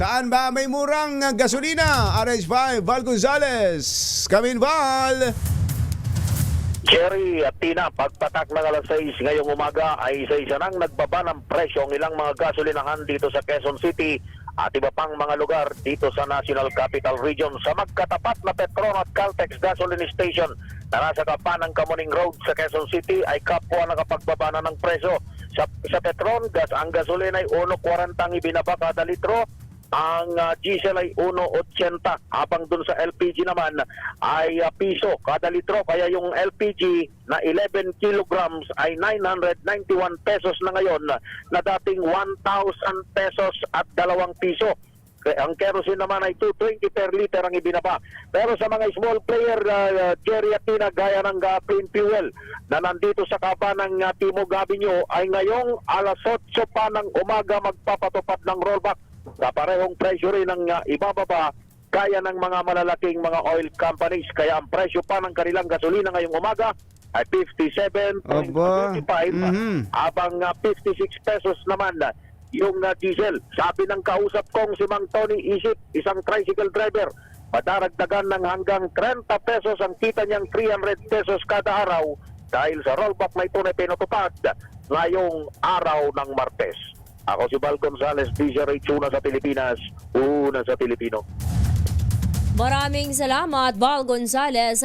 Saan ba may murang gasolina? RH5, Val Gonzales. Come in, Val. Jerry at Tina, pagpatak ng alas 6 ngayong umaga ay isa-isa nang nagbaba ng presyo ang ilang mga gasolinahan dito sa Quezon City at iba pang mga lugar dito sa National Capital Region sa magkatapat na Petron at Caltex Gasoline Station na nasa kapan ng Kamuning Road sa Quezon City ay kapwa nakapagbaba na ng presyo. Sa, sa Petron, gas, ang gasolina ay 1.40 ang ibinaba kada litro ang uh, diesel ay 1.80 habang dun sa LPG naman ay ah, piso kada litro. Kaya yung LPG na 11 kilograms ay 991 pesos na ngayon na dating 1,000 pesos at 2 piso. Ang kerosene naman ay 220 per liter ang ibinaba. Pero sa mga small player, uh, Jerry at Tina, gaya ng uh, clean fuel na nandito sa kaba ng uh, Timog Avenue ay ngayong alas 8 pa ng umaga magpapatupad ng rollback sa parehong presyo rin ng uh, ibababa kaya ng mga malalaking mga oil companies. Kaya ang presyo pa ng kanilang gasolina ngayong umaga ay 57.25 Aba. Mhm. habang uh, 56 pesos naman uh, yung uh, diesel. Sabi ng kausap kong si Mang Tony Isip, isang tricycle driver, madaragdagan ng hanggang 30 pesos ang kita niyang 300 pesos kada araw dahil sa rollback na ito na pinatupad ngayong araw ng Martes. Ako si Val Gonzales, DZRH, una sa Pilipinas, una sa Pilipino. Maraming salamat, Val Gonzales.